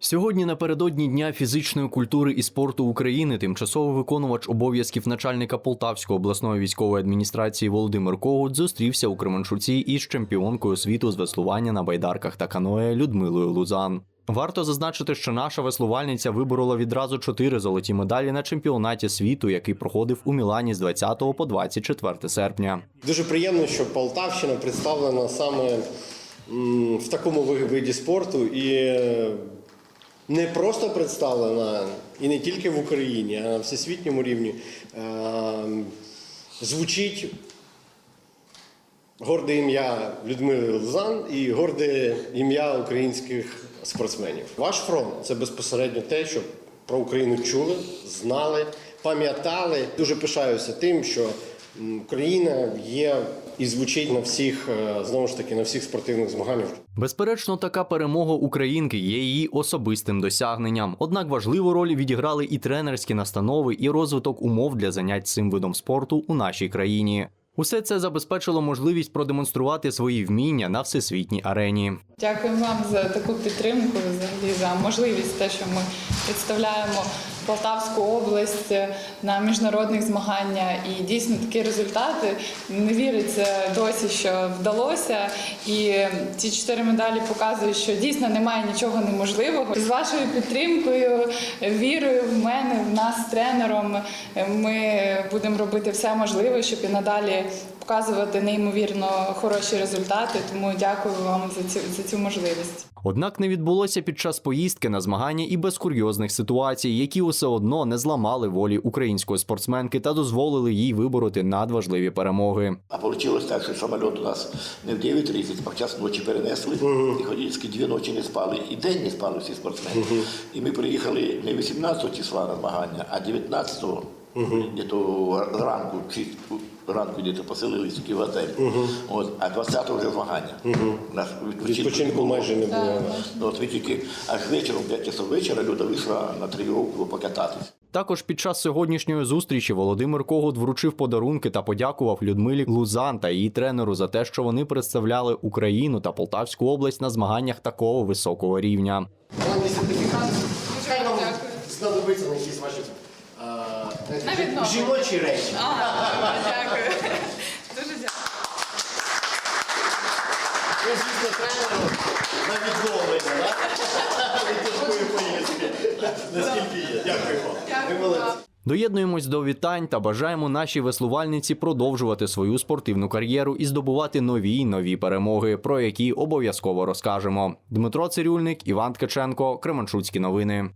Сьогодні напередодні Дня фізичної культури і спорту України тимчасовий виконувач обов'язків начальника Полтавської обласної військової адміністрації Володимир Когут зустрівся у Кременчуці із чемпіонкою світу з веслування на байдарках та каное Людмилою Лузан. Варто зазначити, що наша веслувальниця виборола відразу чотири золоті медалі на чемпіонаті світу, який проходив у Мілані з 20 по 24 серпня. Дуже приємно, що Полтавщина представлена саме в такому виді спорту і не просто представлена, і не тільки в Україні, а на всесвітньому рівні. Звучить горде ім'я Людмили Лузан і горде ім'я українських спортсменів. Ваш фронт це безпосередньо те, що про Україну чули, знали, пам'ятали. Дуже пишаюся тим, що Україна є і звучить на всіх е, знову ж таки на всіх спортивних змаганнях. Безперечно, така перемога українки є її особистим досягненням. Однак важливу роль відіграли і тренерські настанови, і розвиток умов для занять цим видом спорту у нашій країні. Усе це забезпечило можливість продемонструвати свої вміння на всесвітній арені. Дякуємо вам за таку підтримку, взагалі за можливість, те, що ми представляємо Полтавську область на міжнародних змаганнях. І дійсно такі результати не віриться досі, що вдалося. І ці чотири медалі показують, що дійсно немає нічого неможливого. З вашою підтримкою, вірою в мене, в нас тренером, ми будемо робити все можливе, щоб і надалі показувати неймовірно хороші результати. Тому дякую вам за цю за цю можливість. Однак не відбулося під час поїздки на змагання і без курйозних ситуацій, які усе одно не зламали волі української спортсменки та дозволили їй вибороти надважливі перемоги. А вийшло так, що самоліт у нас не в 9.30, а в час ночі перенесли. І ходільські дві ночі не спали. І день не спали всі спортсмени. І ми приїхали не 18 числа на змагання, а 19-го. Десь зранку, чи ранку десь поселились в готель. От, а 20-го вже змагання. У нас Відпочинку майже не було. Ну, От тільки аж вечором, 5 часов вечора, Люда вийшла на тренування покататись. Також під час сьогоднішньої зустрічі Володимир Когут вручив подарунки та подякував Людмилі Лузан та її тренеру за те, що вони представляли Україну та Полтавську область на змаганнях такого високого рівня. Вам сертифікат? Знадобиться на якісь ваші відновлення. жіночі речі. Дякую. Дуже дякую. Ви, звісно, тренеру на відновлення, так? Від тяжкої поїздки. Наскільки є. Дякую вам. Ви молодці. Доєднуємось до вітань та бажаємо нашій веслувальниці продовжувати свою спортивну кар'єру і здобувати нові й нові перемоги, про які обов'язково розкажемо. Дмитро Цирюльник, Іван Ткаченко, Кременчуцькі новини.